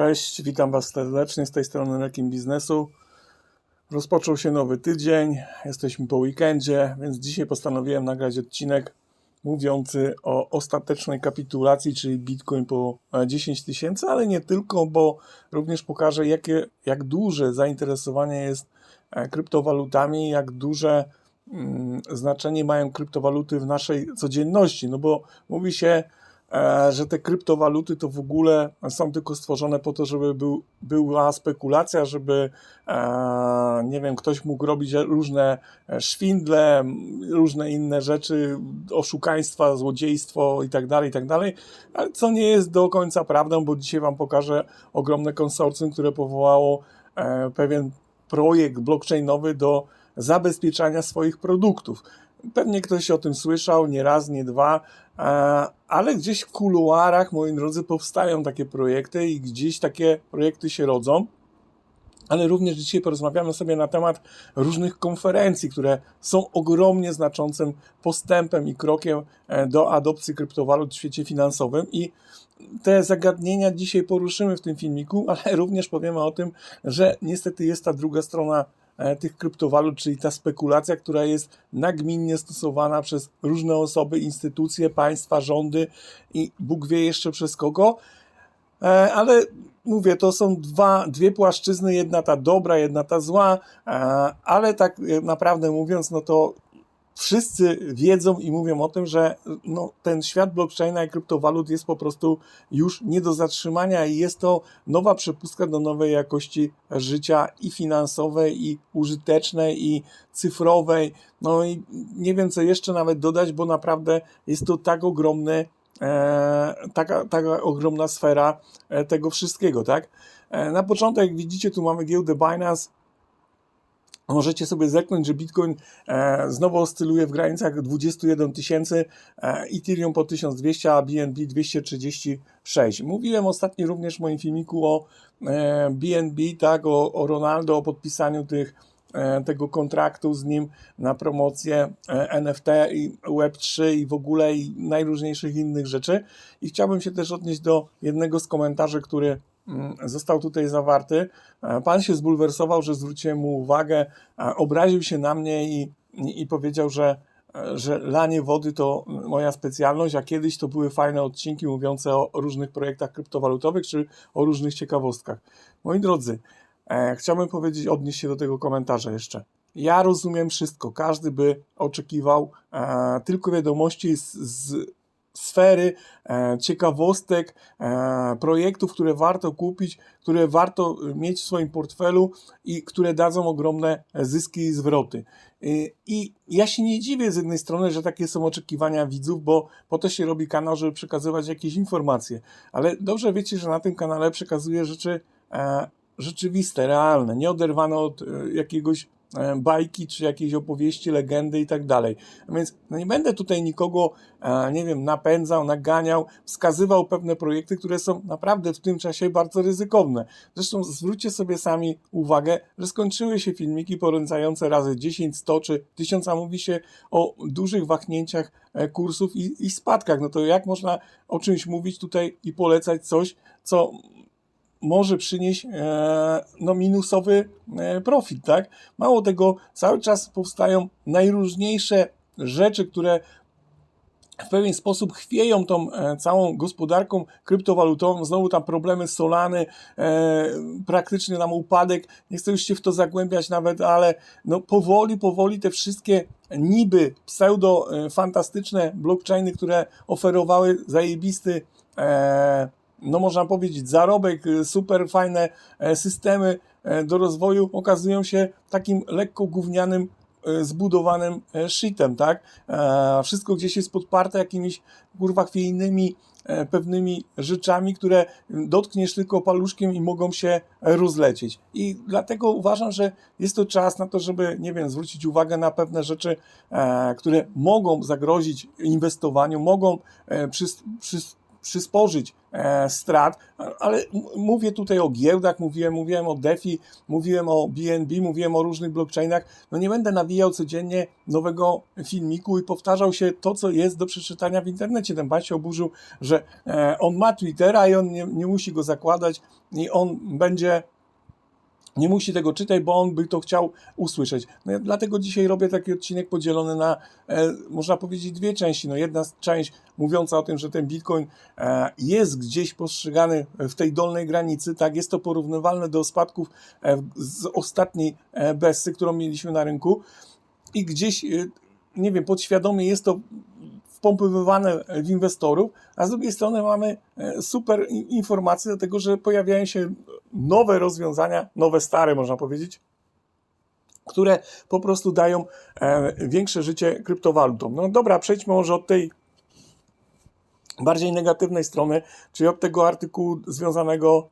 Cześć, witam Was serdecznie z tej strony Rekim Biznesu. Rozpoczął się nowy tydzień, jesteśmy po weekendzie, więc dzisiaj postanowiłem nagrać odcinek mówiący o ostatecznej kapitulacji, czyli Bitcoin po e, 10 tysięcy, ale nie tylko, bo również pokażę, jakie, jak duże zainteresowanie jest e, kryptowalutami, jak duże mm, znaczenie mają kryptowaluty w naszej codzienności. No bo mówi się, e, że te kryptowaluty to w ogóle są tylko stworzone po to, żeby był, była spekulacja, żeby e, nie wiem, ktoś mógł robić różne e, szwindle, różne inne rzeczy, oszukaństwa, złodziejstwo i tak dalej, i tak ale co nie jest do końca prawdą, bo dzisiaj Wam pokażę ogromne konsorcjum, które powołało e, pewien projekt blockchainowy do zabezpieczania swoich produktów. Pewnie ktoś o tym słyszał, nie raz, nie dwa, ale gdzieś w kuluarach, moi drodzy, powstają takie projekty i gdzieś takie projekty się rodzą. Ale również dzisiaj porozmawiamy sobie na temat różnych konferencji, które są ogromnie znaczącym postępem i krokiem e, do adopcji kryptowalut w świecie finansowym. I te zagadnienia dzisiaj poruszymy w tym filmiku, ale również powiemy o tym, że niestety jest ta druga strona tych kryptowalut, czyli ta spekulacja, która jest nagminnie stosowana przez różne osoby, instytucje, państwa, rządy i Bóg wie jeszcze przez kogo. E, Ale mówię, to są dwa, dwie płaszczyzny, jedna ta dobra, jedna ta zła, e, ale tak e, naprawdę mówiąc, no to wszyscy wiedzą i mówią o tym, że no, ten świat blockchaina i kryptowalut jest po prostu już nie do zatrzymania i jest to nowa przepustka do nowej jakości życia i finansowej, i użytecznej, i cyfrowej. No i nie wiem, co jeszcze nawet dodać, bo naprawdę jest to tak ogromny e, taka, taka ogromna sfera e, tego wszystkiego, tak? E, na początek, widzicie, tu mamy giełdę Binance. Możecie sobie zerknąć, że Bitcoin e, znowu oscyluje w granicach 21 tysięcy, e, Ethereum po 1200, a BNB 236. Mówiłem ostatnio również w moim filmiku o e, BNB, tak, o, o Ronaldo, o podpisaniu tych e, tego kontraktu z nim na promocję e, NFT i Web3 i w ogóle i najróżniejszych innych rzeczy. I chciałbym się też odnieść do jednego z komentarzy, który został tutaj zawarty. E, Pan się zbulwersował, że zwróciłem mu uwagę, e, obraził się na mnie i, i, powiedział, że, e, że lanie wody to moja specjalność, a kiedyś to były fajne odcinki mówiące o różnych projektach kryptowalutowych czy o różnych ciekawostkach. Moi drodzy, chciałbym powiedzieć, odnieść się do tego komentarza jeszcze. Ja rozumiem wszystko. Każdy by oczekiwał e, tylko wiadomości z, z sfery e, ciekawostek, e, projektów, które warto kupić, które warto mieć w swoim portfelu i które dadzą ogromne zyski i zwroty. I, ja się nie dziwię z jednej strony, że takie są oczekiwania widzów, bo po to się robi kanał, żeby przekazywać jakieś informacje. Ale dobrze wiecie, że na tym kanale przekazuję rzeczy e, rzeczywiste, realne, nieoderwane od e, jakiegoś e, bajki, czy jakiejś opowieści, legendy i tak dalej. Więc no nie będę tutaj nikogo, e, nie wiem, napędzał, naganiał, wskazywał pewne projekty, które są naprawdę w tym czasie bardzo ryzykowne. Zresztą zwróćcie sobie sami uwagę, że skończyły się filmiki poręczające razy 10, 100 czy 1000, a mówi się o dużych wahnięciach e, kursów i, i spadkach. No to jak można o czymś mówić tutaj i polecać coś, co może przynieść e, no, minusowy e, profit, tak? Mało tego, cały czas powstają najróżniejsze rzeczy, które w pewien sposób chwieją tą e, całą gospodarką kryptowalutową. Znowu tam problemy Solany, e, praktycznie nam upadek. Nie chcę już się w to zagłębiać nawet, ale no powoli, powoli te wszystkie niby pseudo e, fantastyczne blockchainy, które oferowały zajebisty e, no można powiedzieć, zarobek, y, super fajne e, systemy e, do rozwoju okazują się takim lekko gównianym, e, zbudowanym shitem, tak? Wszystko gdzieś jest podparte jakimiś kurwa chwiejnymi pewnymi rzeczami, które dotkniesz tylko paluszkiem i mogą się rozlecieć. I dlatego uważam, że jest to czas na to, żeby, nie wiem, zwrócić uwagę na pewne rzeczy, które mogą zagrozić inwestowaniu, mogą e, przys, przys, przysporzyć e, strat, ale mówię tutaj o giełdach, mówiłem, mówiłem o DeFi, mówiłem o BNB, mówiłem o różnych blockchainach. No nie będę nawijał codziennie nowego filmiku i powtarzał się to, co jest do przeczytania w internecie. Ten pan się oburzył, że e, on ma Twittera i on nie, nie musi go zakładać i on będzie nie musi tego czytać, bo on by to chciał usłyszeć. No ja dlatego dzisiaj robię taki odcinek podzielony na, e, można powiedzieć, dwie części. No jedna część mówiąca o tym, że ten Bitcoin e, jest gdzieś postrzegany w tej dolnej granicy, tak, jest to porównywalne do spadków e, z ostatniej e, Bessy, którą mieliśmy na rynku i gdzieś, e, nie wiem, podświadomie jest to wpompowywane w inwestorów, a z drugiej strony mamy e, super informacje, dlatego że pojawiają się nowe rozwiązania, nowe, stare można powiedzieć, które po prostu dają e, większe życie kryptowalutom. No dobra, przejdźmy może od tej bardziej negatywnej strony, czyli od tego artykułu związanego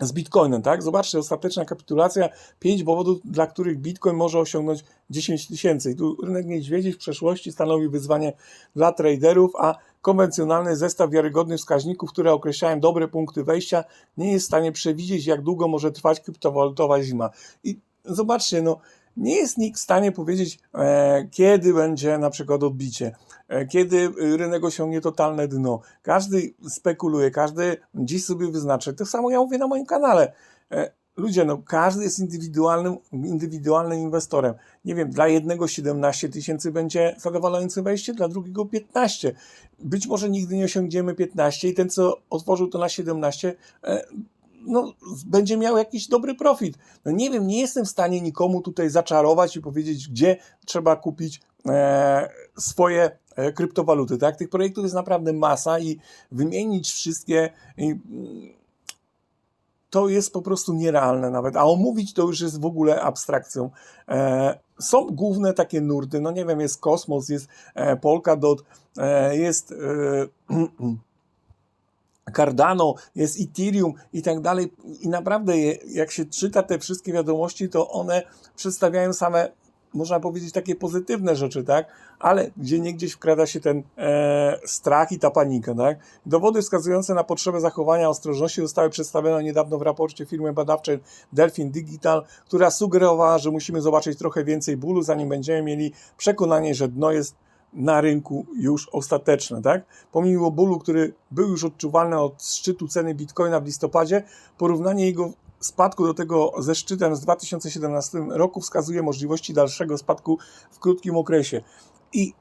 z Bitcoinem, tak? Zobaczcie, ostateczna kapitulacja, pięć powodów, dla których Bitcoin może osiągnąć 10 tysięcy. Tu rynek niedźwiedzi w przeszłości stanowi wyzwanie dla traderów, a konwencjonalny zestaw wiarygodnych wskaźników, które określają dobre punkty wejścia, nie jest w stanie przewidzieć, jak długo może trwać kryptowalutowa zima. I zobaczcie, no, nie jest nikt w stanie powiedzieć, e, kiedy będzie na przykład odbicie, e, kiedy rynek osiągnie totalne dno. Każdy spekuluje, każdy dziś sobie wyznaczy. To samo ja mówię na moim kanale. E, ludzie, no każdy jest indywidualnym, indywidualnym inwestorem. Nie wiem, dla jednego 17 tysięcy będzie zadowalające wejście, dla drugiego 15. Być może nigdy nie osiągniemy 15 i ten, co otworzył to na 17, e, no, będzie miał jakiś dobry profit. No nie wiem, nie jestem w stanie nikomu tutaj zaczarować i powiedzieć, gdzie trzeba kupić e, swoje e, kryptowaluty. Tak? Tych projektów jest naprawdę masa i wymienić wszystkie i, mm, to jest po prostu nierealne nawet, a omówić to już jest w ogóle abstrakcją. E, są główne takie nurty, no nie wiem, jest Kosmos, jest e, Polkadot, e, jest e, Cardano, jest Ethereum i tak dalej. I naprawdę, jak się czyta te wszystkie wiadomości, to one przedstawiają same, można powiedzieć, takie pozytywne rzeczy, tak? Ale gdzie niegdzieś wkrada się ten e, strach i ta panika, tak? Dowody wskazujące na potrzebę zachowania ostrożności zostały przedstawione niedawno w raporcie firmy badawczej Delphin Digital, która sugerowała, że musimy zobaczyć trochę więcej bólu, zanim będziemy mieli przekonanie, że dno jest na rynku już ostateczne, tak? Pomimo bólu, który był już odczuwalny od szczytu ceny Bitcoina w listopadzie, porównanie jego spadku do tego ze szczytem z 2017 roku wskazuje możliwości dalszego spadku w krótkim okresie. I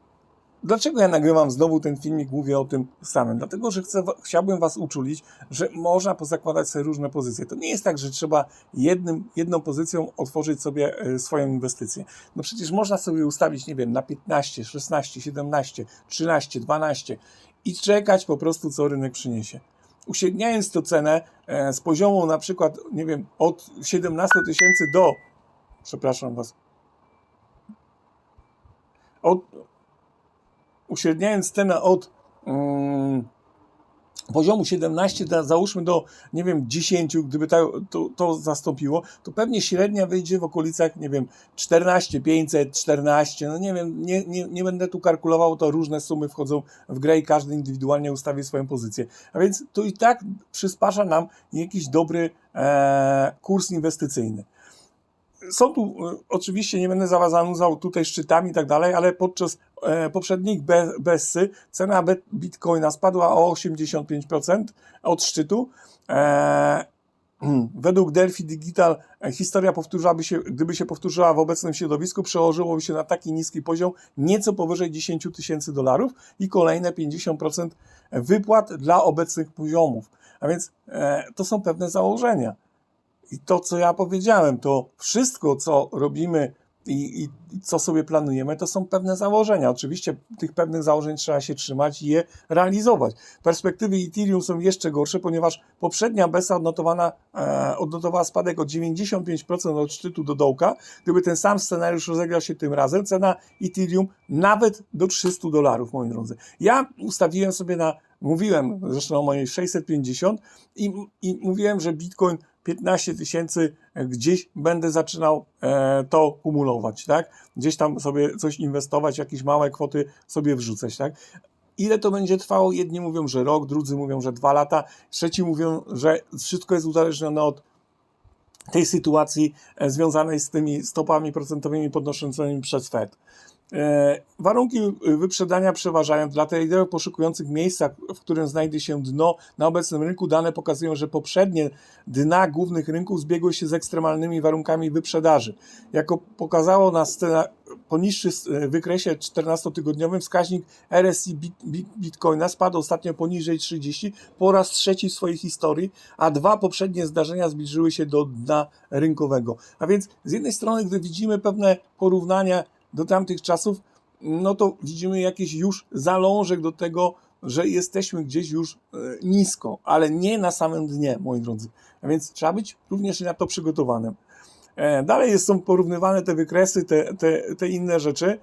Dlaczego ja nagrywam znowu ten filmik, mówię o tym samym? Dlatego, że chcę, chciałbym Was uczulić, że można pozakładać sobie różne pozycje. To nie jest tak, że trzeba jednym, jedną pozycją otworzyć sobie e, swoją inwestycję. No przecież można sobie ustawić, nie wiem, na 15, 16, 17, 13, 12 i czekać po prostu, co rynek przyniesie. Uśredniając tę cenę e, z poziomu na przykład, nie wiem, od 17 tysięcy do, przepraszam Was, od, uśredniając cenę od mm, poziomu 17, da, załóżmy do, nie wiem, 10, gdyby to, to, to zastąpiło, to pewnie średnia wyjdzie w okolicach, nie wiem, 14, 500, 14, no nie wiem, nie, nie, nie będę tu kalkulował, to różne sumy wchodzą w grę i każdy indywidualnie ustawi swoją pozycję. A więc to i tak przysparza nam jakiś dobry e, kurs inwestycyjny są tu e, oczywiście, nie będę zanudzał tutaj szczytami i tak dalej, ale podczas e, poprzednich be, Bessy cena Bitcoina spadła o 85% od szczytu. E, według Delphi Digital historia powtórzyłaby się, gdyby się powtórzyła w obecnym środowisku, przełożyłoby się na taki niski poziom nieco powyżej 10 tysięcy dolarów i kolejne 50% wypłat dla obecnych poziomów. A więc to są pewne założenia. I to, co ja powiedziałem, to wszystko, co robimy i, i co sobie planujemy, to są pewne założenia. Oczywiście tych pewnych założeń trzeba się trzymać i je realizować. Perspektywy Ethereum są jeszcze gorsze, ponieważ poprzednia BESA odnotowana, e, odnotowała spadek o 95% od szczytu do dołka. Gdyby ten sam scenariusz rozegrał się tym razem, cena Ethereum nawet do 300 dolarów, moi drodzy. Ja ustawiłem sobie na, mówiłem zresztą o mojej 650 i, i mówiłem, że Bitcoin 15 tysięcy gdzieś będę zaczynał e, to kumulować, tak? Gdzieś tam sobie coś inwestować, jakieś małe kwoty sobie wrzucać, tak? ile to będzie trwało? Jedni mówią, że rok, drudzy mówią, że dwa lata, trzeci mówią, że wszystko jest uzależnione od tej sytuacji e, związanej z tymi stopami procentowymi podnoszącymi przez Fed. E, Warunki wyprzedania przeważają dla traderów poszukujących miejsca, w którym znajdzie się dno. Na obecnym rynku dane pokazują, że poprzednie dna głównych rynków zbiegły się z ekstremalnymi warunkami wyprzedaży. Jako pokazało na scena, poniższy e, wykresie 14-tygodniowym wskaźnik RSI Bit- Bit- Bitcoina spadł ostatnio poniżej 30 po raz trzeci w swojej historii, a dwa poprzednie zdarzenia zbliżyły się do dna rynkowego. A więc z jednej strony, gdy widzimy pewne porównania do tamtych czasów, no to widzimy jakiś już zalążek do tego, że jesteśmy gdzieś już e, nisko, ale nie na samym dnie, moi drodzy. A więc trzeba być również na to przygotowanym. E, Dalej są porównywane te wykresy, te, te, te inne rzeczy.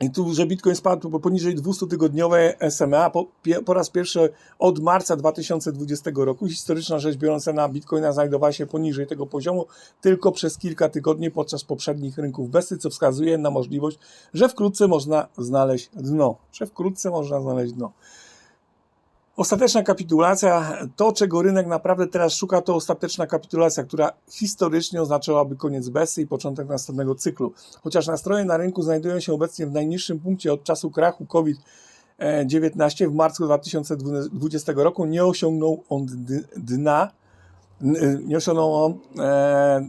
I tu, że Bitcoin spadł bo poniżej 200-tygodniowej SMA po, po raz pierwszy od marca 2020 roku. Historyczna rzecz biorąc, cena Bitcoina znajdowała się poniżej tego poziomu tylko przez kilka tygodni podczas poprzednich rynków besty, co wskazuje na możliwość, że wkrótce można znaleźć dno. Że wkrótce można znaleźć dno. Ostateczna kapitulacja, to czego rynek naprawdę teraz szuka, to ostateczna kapitulacja, która historycznie oznaczałaby koniec besty i początek następnego cyklu. Chociaż nastroje na rynku znajdują się obecnie w najniższym punkcie od czasu krachu COVID-19 w marcu 2020 roku, nie osiągnął on dna, nie osiągnął on e,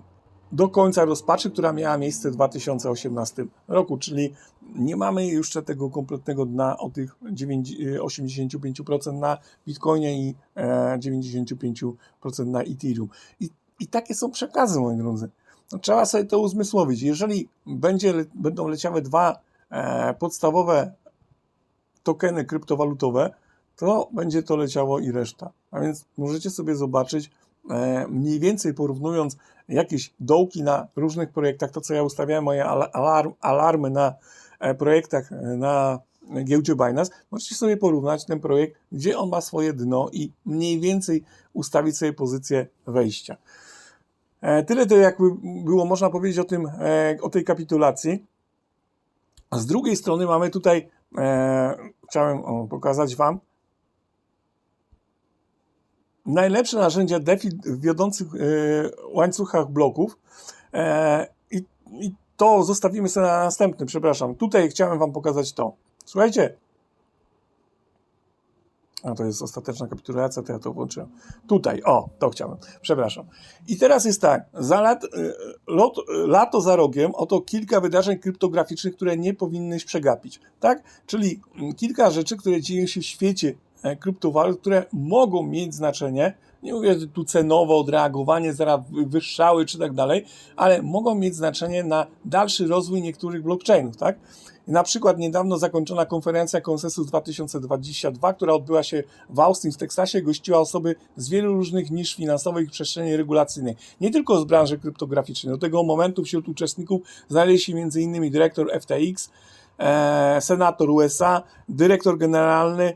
do końca rozpaczy, która miała miejsce w 2018 roku, czyli nie mamy jeszcze tego kompletnego dna o tych 9, e, 85% na Bitcoinie i e, 95% na Ethereum. I, I takie są przekazy, moi drodzy. No, trzeba sobie to uzmysłowić. Jeżeli będzie, będą leciały dwa e, podstawowe tokeny kryptowalutowe, to będzie to leciało i reszta. A więc możecie sobie zobaczyć, e, mniej więcej porównując jakieś dołki na różnych projektach, to co ja ustawiałem, moje ala- alarm, alarmy na e, projektach e, na giełdzie Binance, możecie sobie porównać ten projekt, gdzie on ma swoje dno i mniej więcej ustawić sobie pozycję wejścia. E, Tyle to jakby było można powiedzieć o tym, e, o tej kapitulacji. Z drugiej strony mamy tutaj, e, chciałem pokazać Wam, najlepsze narzędzia DeFi w wiodących e, łańcuchach bloków. E, i, I to zostawimy sobie na następny, przepraszam. Tutaj chciałem Wam pokazać to. Słuchajcie. A to jest ostateczna kapitulacja, to ja to włączyłem. Tutaj, o, to chciałem. Przepraszam. I teraz jest tak, za lat, y, lot, lato za rogiem, oto kilka wydarzeń kryptograficznych, które nie powinnyś przegapić. Tak? Czyli mm, kilka rzeczy, które dzieją się w świecie e, kryptowalut, które mogą mieć znaczenie. Nie mówię tu cenowo, odreagowanie, zaraz wyższały czy tak dalej, ale mogą mieć znaczenie na dalszy rozwój niektórych blockchainów. Tak? Na przykład niedawno zakończona konferencja Konsensus 2022, która odbyła się w Austin w Teksasie, gościła osoby z wielu różnych nisz finansowych i przestrzeni regulacyjnej. Nie tylko z branży kryptograficznej. Do tego momentu wśród uczestników znaleźli się m.in. dyrektor FTX, e, senator USA, dyrektor generalny e,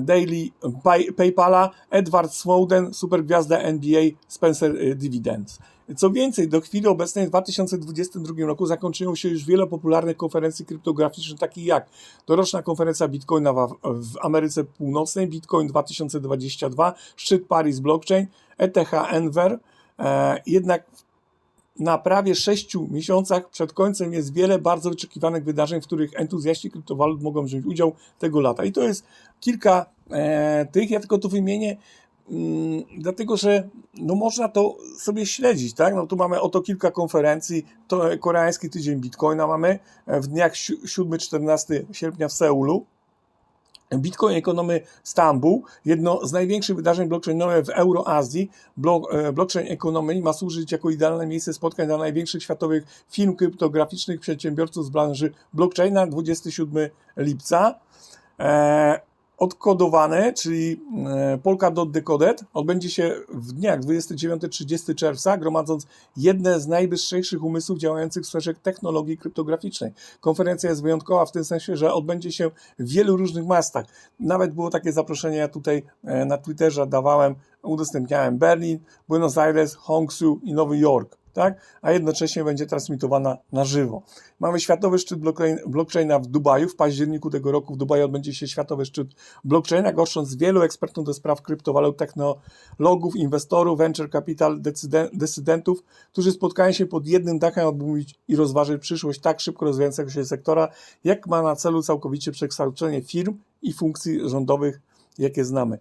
Daily Pay, PayPala, Edward Snowden, supergwiazda NBA, Spencer e, Dividends. Co więcej, do chwili obecnej w 2022 roku zakończyło się już wiele popularnych konferencji kryptograficznych, takich jak doroczna konferencja Bitcoina w, w Ameryce Północnej, Bitcoin 2022, szczyt Paris Blockchain, ETH Enver. E, jednak na prawie 6 miesiącach przed końcem jest wiele bardzo wyczekiwanych wydarzeń, w których entuzjaści kryptowalut mogą wziąć udział tego lata. I to jest kilka e, tych, ja tylko tu wymienię, mm, dlatego że no można to sobie śledzić, tak? No tu mamy oto kilka konferencji, to koreański tydzień Bitcoina mamy e, w dniach si- 7-14 sierpnia w Seulu. Bitcoin Economy Stambuł, jedno z największych wydarzeń blockchainowych w Euroazji. E, Blockchain Economy ma służyć jako idealne miejsce spotkań dla największych światowych firm kryptograficznych, przedsiębiorców z branży blockchaina 27 lipca. E, odkodowane, czyli e, Polkadot Decoded, odbędzie się w dniach 29-30 czerwca, gromadząc jedne z najbystrzejszych umysłów działających w sferze technologii kryptograficznej. Konferencja jest wyjątkowa w tym sensie, że odbędzie się w wielu różnych miastach. Nawet było takie zaproszenie, ja tutaj e, na Twitterze dawałem, udostępniałem Berlin, Buenos Aires, Hongsu i Nowy Jork. Tak? a jednocześnie będzie transmitowana na żywo. Mamy Światowy Szczyt blockchain, Blockchaina w Dubaju. W październiku tego roku w Dubaju odbędzie się Światowy Szczyt Blockchaina, goszcząc wielu ekspertów do spraw kryptowalut, technologów, inwestorów, venture capital, decyden- decydentów, którzy spotkają się pod jednym dachem, aby mówić i rozważyć przyszłość tak szybko rozwijającego się sektora, jak ma na celu całkowicie przekształcenie firm i funkcji rządowych, jakie znamy.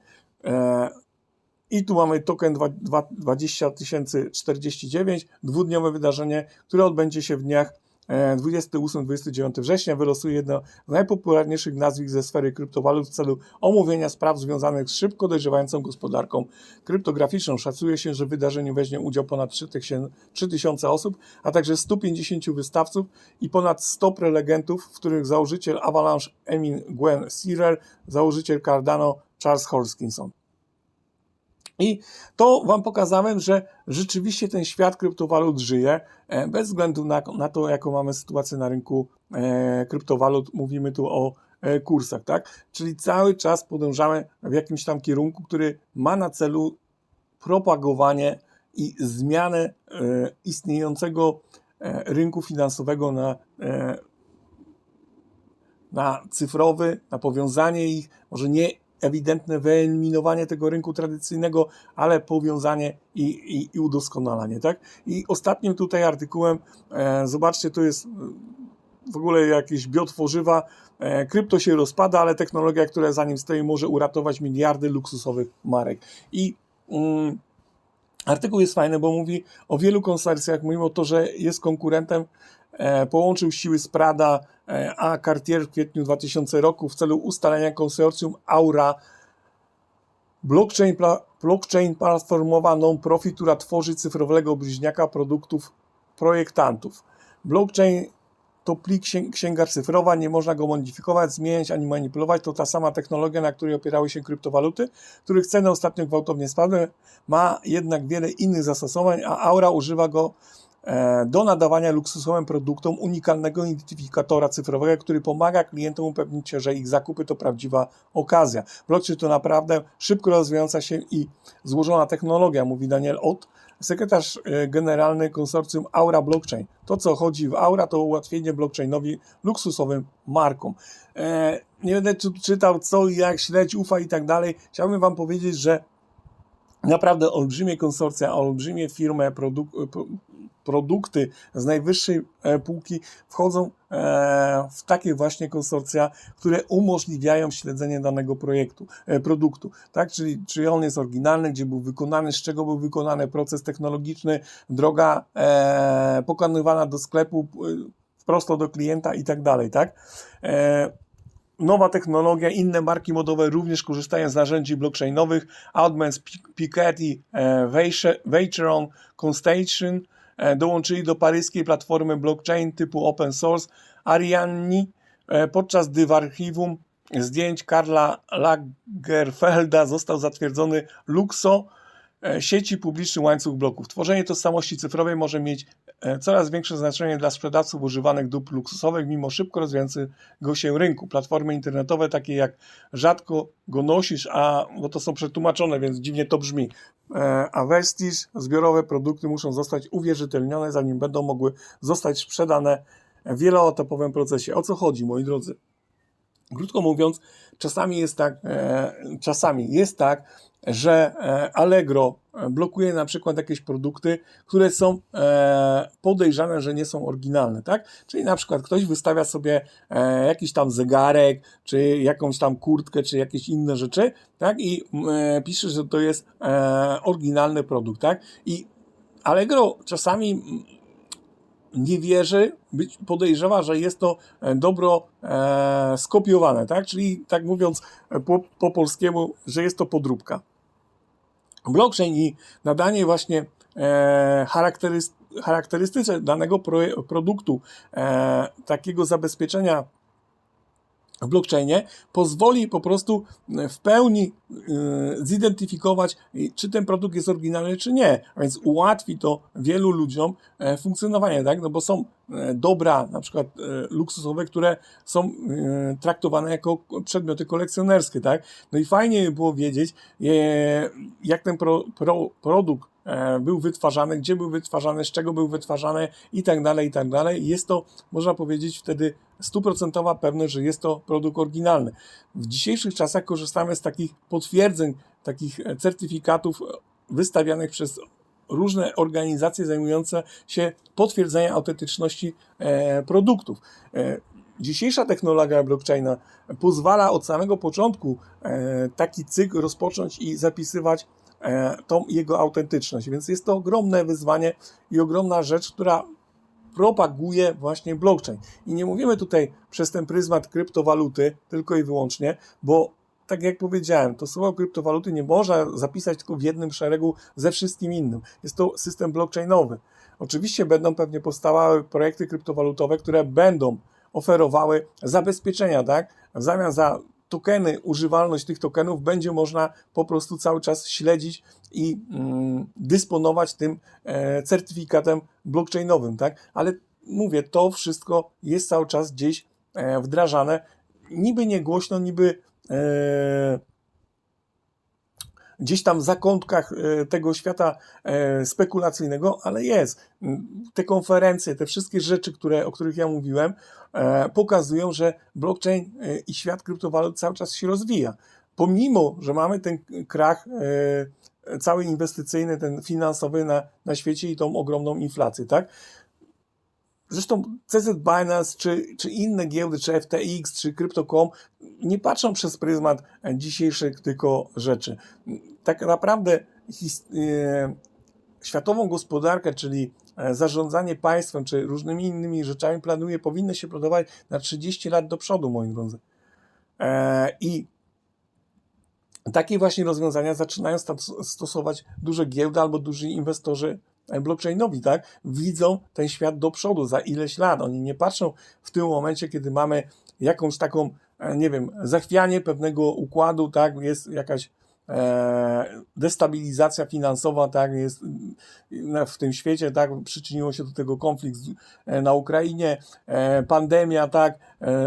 E, I tu mamy token dwa- dwa- 20 049, dwudniowe wydarzenie, które odbędzie się w dniach e, 28-29 września. Wylosuje jedno z najpopularniejszych nazwisk ze sfery kryptowalut w celu omówienia spraw związanych z szybko dojrzewającą gospodarką kryptograficzną. Szacuje się, że w wydarzeniu weźmie udział ponad 3000 3000 osób, a także 150 wystawców i ponad 100 prelegentów, w których założyciel Avalanche Emin Gwen Searer, założyciel Cardano Charles Hoskinson. I to Wam pokazałem, że rzeczywiście ten świat kryptowalut żyje, e, bez względu na, na to, jaką mamy sytuację na rynku e, kryptowalut. Mówimy tu o e, kursach, tak? Czyli cały czas podążamy w jakimś tam kierunku, który ma na celu propagowanie i zmianę e, istniejącego e, rynku finansowego na, e, na cyfrowy, na powiązanie ich, może nie ewidentne wyeliminowanie tego rynku tradycyjnego, ale powiązanie i, i, i udoskonalanie, tak? I ostatnim tutaj artykułem, e, zobaczcie, to jest e, w ogóle jakieś biotworzywa, e, krypto się rozpada, ale technologia, która za nim stoi, może uratować miliardy luksusowych marek. I mm, artykuł jest fajny, bo mówi o wielu konsorcjach, mimo to, że jest konkurentem, połączył siły z Prada e, a Cartier w kwietniu 2000 roku w celu ustalenia konsorcjum Aura blockchain, blockchain platformowa non-profit, która tworzy cyfrowego bliźniaka produktów projektantów. Blockchain to plik księ- księga cyfrowa, nie można go modyfikować, zmieniać ani manipulować. To ta sama technologia, na której opierały się kryptowaluty, których ceny ostatnio gwałtownie spadły. Ma jednak wiele innych zastosowań, a Aura używa go e, do nadawania luksusowym produktom unikalnego identyfikatora cyfrowego, który pomaga klientom upewnić się, że ich zakupy to prawdziwa okazja. Blockchain to naprawdę szybko rozwijająca się i złożona technologia, mówi Daniel Ott, sekretarz e, generalny konsorcjum Aura Blockchain. To, co chodzi w Aura, to ułatwienie blockchainowi luksusowym markom. E, nie będę czytał co i jak, śledź, ufa i tak dalej. Chciałbym Wam powiedzieć, że naprawdę olbrzymie konsorcja, olbrzymie firmy, produk- pro- produkty z najwyższej e, półki wchodzą e, w takie właśnie konsorcja, które umożliwiają śledzenie danego projektu, e, produktu, tak? Czyli czy on jest oryginalny, gdzie był wykonany, z czego był wykonany proces technologiczny, droga pokonywana do sklepu, prosto do klienta i tak dalej, tak? Nowa technologia, inne marki modowe również korzystają z narzędzi blockchainowych. Advance, Piketty, e, Vache- Vacheron, Constation dołączyli do paryskiej platformy blockchain typu open source Arianni, e, podczas gdy w archiwum zdjęć Karla Lagerfelda został zatwierdzony Luxo, e, sieci publiczny łańcuch bloków. Tworzenie tożsamości cyfrowej może mieć e, coraz większe znaczenie dla sprzedawców używanych dóbr luksusowych, mimo szybko rozwijającego się rynku. Platformy internetowe, takie jak rzadko go nosisz, a bo to są przetłumaczone, więc dziwnie to brzmi. E, A Vestige, zbiorowe produkty muszą zostać uwierzytelnione, zanim będą mogły zostać sprzedane w wieloetapowym procesie. O co chodzi, moi drodzy? Krótko mówiąc, czasami jest tak, e, czasami jest tak, że e, Allegro blokuje na przykład jakieś produkty, które są e, podejrzane, że nie są oryginalne, tak? Czyli na przykład ktoś wystawia sobie e, jakiś tam zegarek, czy jakąś tam kurtkę, czy jakieś inne rzeczy, tak? I e, pisze, że to jest e, oryginalny produkt, tak? I Allegro czasami nie wierzy, być podejrzewa, że jest to e, dobro e, skopiowane, tak? Czyli tak mówiąc e, po, po polskiemu, że jest to podróbka. Blockchain i nadanie właśnie e, charakterys, charakterystyczne danego produktu, e, takiego zabezpieczenia w blockchainie pozwoli po prostu w pełni y, zidentyfikować, czy ten produkt jest oryginalny, czy nie. A więc ułatwi to wielu ludziom e, funkcjonowanie, tak? No bo są e, dobra, na przykład e, luksusowe, które są e, traktowane jako przedmioty kolekcjonerskie, tak? No i fajnie by było wiedzieć, e, jak ten pro, pro, produkt e, był wytwarzany, gdzie był wytwarzany, z czego był wytwarzany i tak dalej, i tak dalej. Jest to, można powiedzieć, wtedy stuprocentowa pewność, że jest to produkt oryginalny. W dzisiejszych czasach korzystamy z takich potwierdzeń, takich e, certyfikatów wystawianych przez różne organizacje zajmujące się potwierdzeniem autentyczności e, produktów. E, Dzisiejsza technologia blockchaina pozwala od samego początku e, taki cykl rozpocząć i zapisywać e, tą jego autentyczność. Więc jest to ogromne wyzwanie i ogromna rzecz, która propaguje właśnie blockchain. I nie mówimy tutaj przez ten pryzmat kryptowaluty tylko i wyłącznie, bo tak jak powiedziałem, to słowo kryptowaluty nie można zapisać tylko w jednym szeregu ze wszystkim innym. Jest to system blockchainowy. Oczywiście będą pewnie powstawały projekty kryptowalutowe, które będą oferowały zabezpieczenia, tak? W zamian za tokeny, używalność tych tokenów będzie można po prostu cały czas śledzić i mm, dysponować tym e, certyfikatem blockchainowym, tak? Ale mówię, to wszystko jest cały czas gdzieś e, wdrażane, niby nie głośno, niby e, gdzieś tam w zakątkach e, tego świata e, spekulacyjnego, ale jest. Te konferencje, te wszystkie rzeczy, które, o których ja mówiłem, e, pokazują, że blockchain i świat kryptowalut cały czas się rozwija. Pomimo, że mamy ten krach cały inwestycyjny, ten finansowy na, na świecie i tą ogromną inflację, tak? Zresztą CZ Binance, czy, czy inne giełdy, czy FTX, czy Crypto.com nie patrzą przez pryzmat dzisiejszych tylko rzeczy. Tak naprawdę e, światową gospodarkę, czyli e, zarządzanie państwem, czy różnymi innymi rzeczami planuje, powinno się prowadzić na 30 lat do przodu, moi drodzy. E, I takie właśnie rozwiązania zaczynają stosować duże giełdy albo duży inwestorzy blockchainowi, tak? Widzą ten świat do przodu za ileś lat. Oni nie patrzą w tym momencie, kiedy mamy jakąś taką, e, nie wiem, zachwianie pewnego układu, tak? Jest jakaś e, destabilizacja finansowa, tak, jest w tym świecie, tak, przyczyniło się do tego konflikt e, na Ukrainie, pandemia, tak,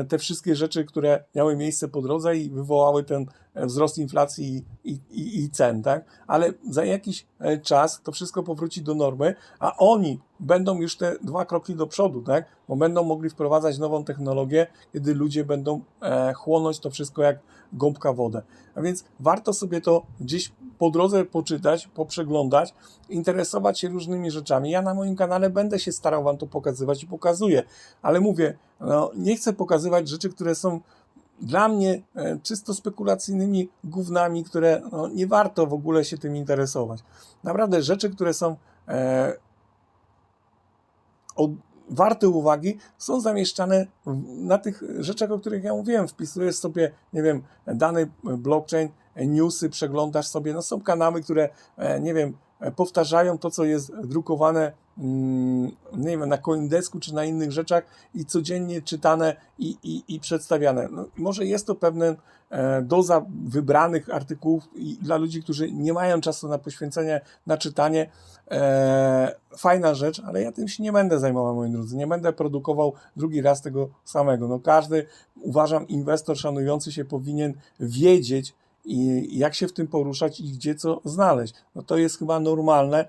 te wszystkie rzeczy, które miały miejsce po drodze i wywołały ten wzrost inflacji i, i, i, cen, tak? Ale za jakiś e, czas to wszystko powróci do normy, a oni będą już te dwa kroki do przodu, tak? Bo będą mogli wprowadzać nową technologię, kiedy ludzie będą e, chłonąć to wszystko jak gąbka wodę. A więc warto sobie to gdzieś po drodze poczytać, poprzeglądać, interesować się różnymi rzeczami. Ja na moim kanale będę się starał Wam to pokazywać i pokazuję, ale mówię, no, nie chcę pokazywać rzeczy, które są dla mnie e, czysto spekulacyjnymi gównami, które no, nie warto w ogóle się tym interesować. Naprawdę rzeczy, które są e, o, warte uwagi, są zamieszczane na tych rzeczach, o których ja mówiłem. Wpisujesz sobie, nie wiem, dany blockchain, newsy, przeglądasz sobie. No są kanały, które, e, nie wiem, powtarzają to, co jest drukowane nie wiem, na Coindesku czy na innych rzeczach i codziennie czytane i, i, i przedstawiane. No, może jest to pewna e, doza wybranych artykułów i dla ludzi, którzy nie mają czasu na poświęcenie, na czytanie. E, fajna rzecz, ale ja tym się nie będę zajmował, moi drodzy. Nie będę produkował drugi raz tego samego. No każdy, uważam, inwestor szanujący się powinien wiedzieć, i jak się w tym poruszać i gdzie co znaleźć. No to jest chyba normalne,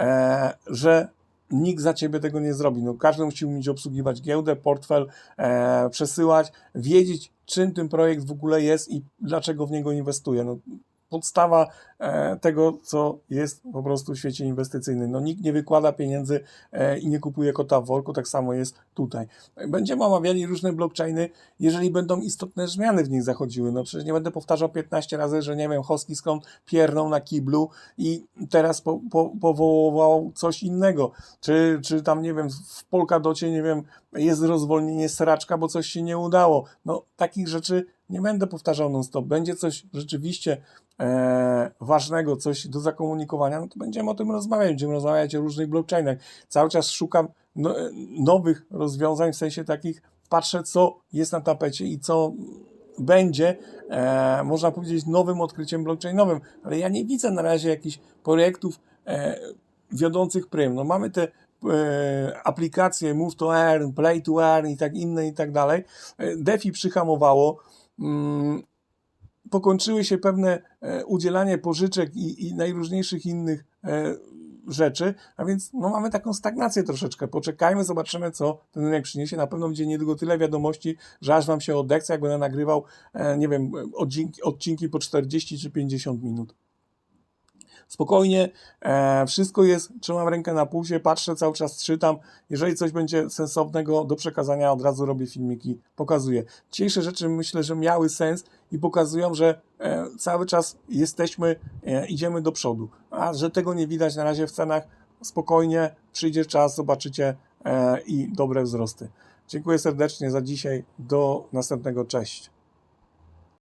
e, że nikt za ciebie tego nie zrobi. No, każdy musi umieć obsługiwać giełdę, portfel, e, przesyłać, wiedzieć, czym ten projekt w ogóle jest i dlaczego w niego inwestuje. No, podstawa e, tego, co jest po prostu w świecie inwestycyjnym. No, nikt nie wykłada pieniędzy e, i nie kupuje kota w worku, tak samo jest tutaj. Będziemy omawiali różne blockchainy, jeżeli będą istotne zmiany w nich zachodziły. No przecież nie będę powtarzał 15 razy, że nie wiem, Hoski skąd pierną na kiblu i teraz po, po, powołował coś innego. Czy, czy tam, nie wiem, w Polkadocie, nie wiem, jest rozwolnienie sraczka, bo coś się nie udało. No takich rzeczy nie będę powtarzał non-stop. Będzie coś rzeczywiście e, ważnego, coś do zakomunikowania, no to będziemy o tym rozmawiać. Będziemy rozmawiać o różnych blockchainach. Cały czas szukam no, nowych rozwiązań, w sensie takich, patrzę, co jest na tapecie i co będzie, e, można powiedzieć, nowym odkryciem blockchainowym, ale ja nie widzę na razie jakichś projektów e, wiodących prym. No mamy te e, aplikacje Move to Earn, Play to Earn i tak inne i tak dalej. E, DeFi przyhamowało. Mm, pokończyły się pewne e, udzielanie pożyczek i, i najróżniejszych innych e, rzeczy, a więc no, mamy taką stagnację troszeczkę. Poczekajmy, zobaczymy, co ten rynek przyniesie. Na pewno będzie niedługo tyle wiadomości, że aż Wam się odechce, jak będę nagrywał, e, nie wiem, odcinki, odcinki po 40 czy 50 minut. Spokojnie, e, wszystko jest, trzymam rękę na pulsie, patrzę, cały czas czytam. Jeżeli coś będzie sensownego do przekazania, od razu robię filmiki, pokazuję. Dzisiejsze rzeczy myślę, że miały sens i pokazują, że e, cały czas jesteśmy, e, idziemy do przodu. A że tego nie widać na razie w cenach, spokojnie, przyjdzie czas, zobaczycie e, i dobre wzrosty. Dziękuję serdecznie za dzisiaj. Do następnego. Cześć.